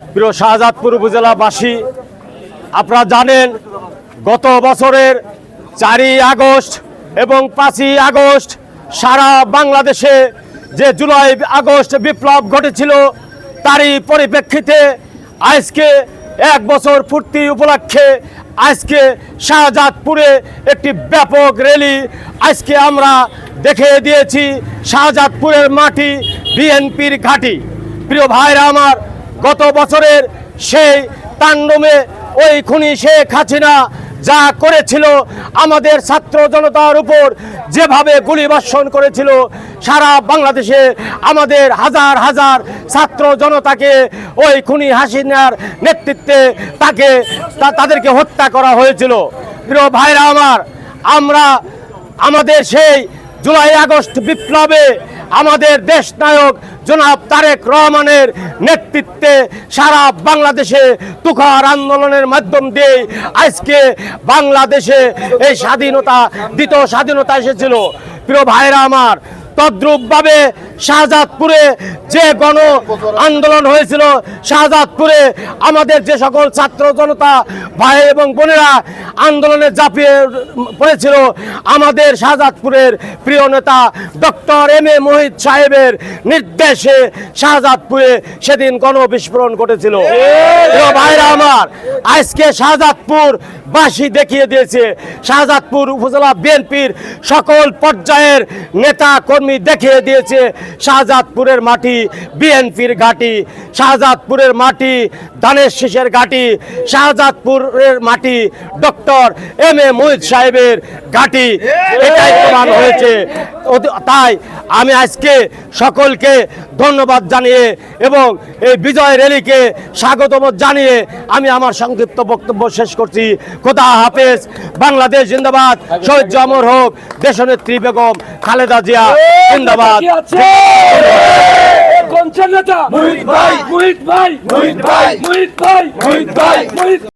প্রিয় শাহজাদপুর উপজেলাবাসী, আপনারা জানেন গত বছরের চারই আগস্ট এবং পাঁচই আগস্ট সারা বাংলাদেশে যে জুলাই আগস্ট বিপ্লব ঘটেছিল, তারই পরিপ্রেক্ষিতে আজকে এক বছর পূর্তি উপলক্ষে আজকে শাহজাদপুরে একটি ব্যাপক র্যালি আজকে আমরা দেখে দিয়েছি শাহজাদপুরের মাটি বিএনপির ঘাঁটি। প্রিয় ভাইরা আমার গত বছরের সেই তাণ্ডবে ওই খুনি শেখ হাসিনা যা করেছিল, আমাদের ছাত্র জনতার উপর যেভাবে গুলিবর্ষণ করেছিল, সারা বাংলাদেশে আমাদের হাজার হাজার ছাত্র জনতাকে ওই খুনি হাসিনার নেতৃত্বে তাকে তাদেরকে হত্যা করা হয়েছিল। প্রিয় ভাইরা আমার, আমরা আমাদের সেই জুলাই আগস্ট বিপ্লবে আমাদের দেশ নায়ক জনাব তারেক রহমানের নেতৃত্বে সারা বাংলাদেশে তুখার আন্দোলনের মাধ্যম দিয়ে আজকে বাংলাদেশে এই স্বাধীনতা, দ্বিতীয় স্বাধীনতা এসেছিল। প্রিয় ভাইরা আমার তদ্রূপভাবে শাহজাদপুরে যে গণ আন্দোলন হয়েছিল, শাহজাদপুরে আমাদের যে সকল ছাত্র জনতা, ভাই এবং বোনেরা আন্দোলনে ঝাঁপিয়ে পড়েছিল, আমাদের শাহজাদপুরের প্রিয় নেতা ডক্টর এম এ মোহিত সাহেবের নির্দেশে শাহজাদপুরে সেদিন গণবিস্ফোরণ ঘটেছিল। ভাইরা আমার, আজকে শাহজাদপুর বাসী দেখিয়ে দিয়েছে, শাহজাদপুর উপজেলা বিএনপির সকল পর্যায়ের নেতা কর্মী দেখিয়ে দিয়েছে শাহজাদপুরের মাটি, বিএনপির ঘাটি, শাহজাদপুরের মাটি দানের শীষের ঘাটি, শাহজাদপুরের মাটি, ডক্টর এম এ মহিদ সাহেবের ঘাটি। এটাই প্রমাণ হয়েছে। তাই আমি আজকে সকলকে ধন্যবাদ জানিয়ে এবং এই বিজয় র্যালিকে স্বাগতম জানিয়ে আমি আমার সংক্ষিপ্ত বক্তব্য শেষ করছি। খোদা হাফেজ বাংলাদেশ জিন্দাবাদ শহীদ জমর হোক দেশনেত্রী বেগম খালেদা জিয়া জিন্দাবাদ। কোন নেতা মুহিত ভাই। মুহিত ভাই। মুহিত ভাই। মুহিত ভাই। মুহিত ভাই। মুহিত